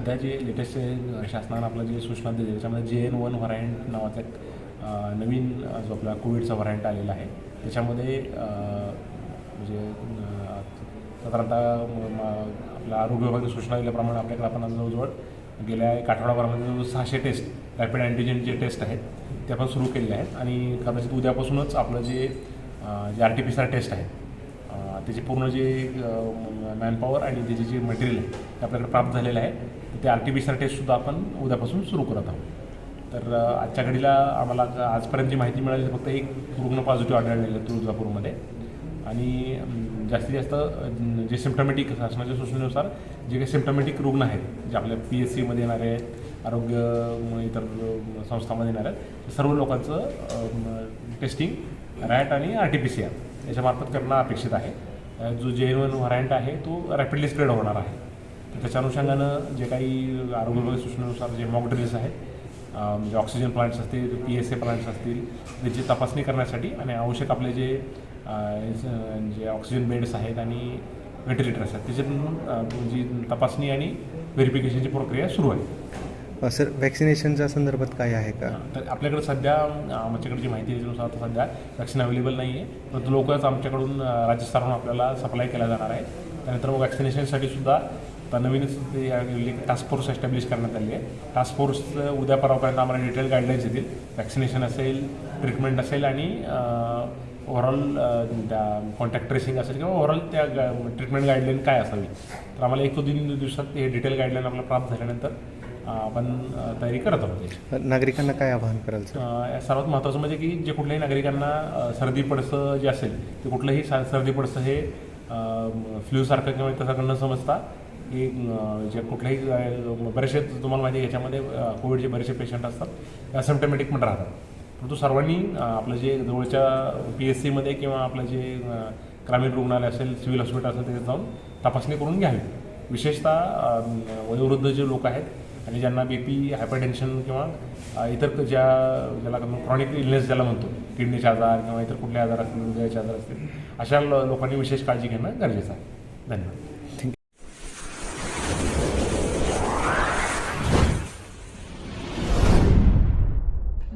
सध्या जे लेटेस्ट शासनानं आपलं जे सूचना दिली त्याच्यामध्ये जे एन वन व्हरायंट नावाचा एक नवीन जो आपला कोविडचा व्हरायंट आलेला आहे त्याच्यामध्ये म्हणजे साधारणतः आपल्या आरोग्य विभागाने सूचना दिल्याप्रमाणे आपल्याकडे आपण जवळजवळ गेल्या एक आठवडाभरामध्ये जवळ सहाशे टेस्ट रॅपिड अँटीजेन जे टेस्ट आहेत ते आपण सुरू केलेले आहेत आणि कदाचित उद्यापासूनच आपलं जे जे R T P C R test आहे त्याचे पूर्ण जे मॅनपॉवर आणि त्याचे जे मटेरियल आहे ते आपल्याकडे प्राप्त झालेलं आहे. ते R T P C R टेस्टसुद्धा आपण उद्यापासून सुरू करत आहोत. तर आजच्या घडीला आम्हाला आजपर्यंत जी माहिती मिळाली फक्त एक रुग्ण पॉझिटिव्ह आढळलेलं आहे तुळजापूरमध्ये. आणि जास्तीत जास्त जे सिम्टमॅटिक शासनाच्या सूचनेनुसार जे काही सिम्टमॅटिक रुग्ण आहेत जे आपल्या पी एस सीमध्ये येणारे आहेत आरोग्य इतर संस्थांमध्ये येणार आहेत सर्व लोकांचं टेस्टिंग रॅट आणि R T P C R याच्यामार्फत करणं अपेक्षित आहे. जो जे एन वन व्हरायंट आहे तो रॅपिडली स्प्रेड होणार आहे. तर त्याच्या अनुषंगानं जे काही आरोग्य विभागाच्या सूचनेनुसार जे मॉक ड्रिल्स आहेत म्हणजे ऑक्सिजन प्लांट्स असतील पी एस ए प्लांट्स असतील त्याची तपासणी करण्यासाठी आणि आवश्यक आपले जे ज- ऑक्सिजन बेड्स आहेत आणि व्हेंटिलेटर्स आहेत त्याच्यातून जी तपासणी आणि व्हेरिफिकेशनची प्रक्रिया सुरू आहे. सर वॅक्सिनेशनच्या संदर्भात काय आहे का? तर आपल्याकडे सध्या आमच्याकडे जी माहिती आहे त्यानुसार आता सध्या वॅक्सिन अवेलेबल नाही आहे. परंतु लवकरच आमच्याकडून राज्य आपल्याला सप्लाय केला जाणार आहे. त्यानंतर मग वॅक्सिनेशनसाठी सुद्धा आता नवीनच ते एक टास्क फोर्स एस्टॅब्लिश करण्यात आली आहे. टास्क फोर्स उद्या परवापर्यंत आम्हाला डिटेल गाईडलाईन्स येतील. वॅक्सिनेशन असेल ट्रीटमेंट असेल आणि ओव्हरऑल त्या कॉन्टॅक्ट ट्रेसिंग असेल किंवा ओव्हरऑल त्या ट्रीटमेंट गाईडलाईन काय असावी. तर आम्हाला एक तो तीन दिवसात हे डिटेल गाईडलाईन आपल्याला प्राप्त झाल्यानंतर आपण तयारी करत आहोत. नागरिकांना काय आवाहन अ, सर्वात महत्त्वाचं म्हणजे की जे कुठल्याही नागरिकांना सर्दी पडसं जे असेल ते कुठलंही सर्दी पडसं हे फ्ल्यूसारखं किंवा तसं न समजता की जे कुठल्याही बरेचसे तुम्हाला माहिती आहे याच्यामध्ये कोविडचे बरेचसे पेशंट असतात. असिम्टमॅटिक पण राहतात. परंतु सर्वांनी आपलं जे जवळच्या पी एस सीमध्ये किंवा आपलं जे ग्रामीण रुग्णालय असेल सिव्हिल हॉस्पिटल असेल तिथे जाऊन तपासणी करून घ्यावी. विशेषतः वयोवृद्ध जे लोक आहेत आणि ज्यांना बी पी हायपरटेन्शन किंवा इतर ज्या ज्याला क्रॉनिक इलनेस ज्याला म्हणतो किडनीचे आजार किंवा इतर कुठले आजार असतील हृदयाचे आजार असतील अशा लोकांनी विशेष काळजी घेणं गरजेचं आहे. धन्यवाद.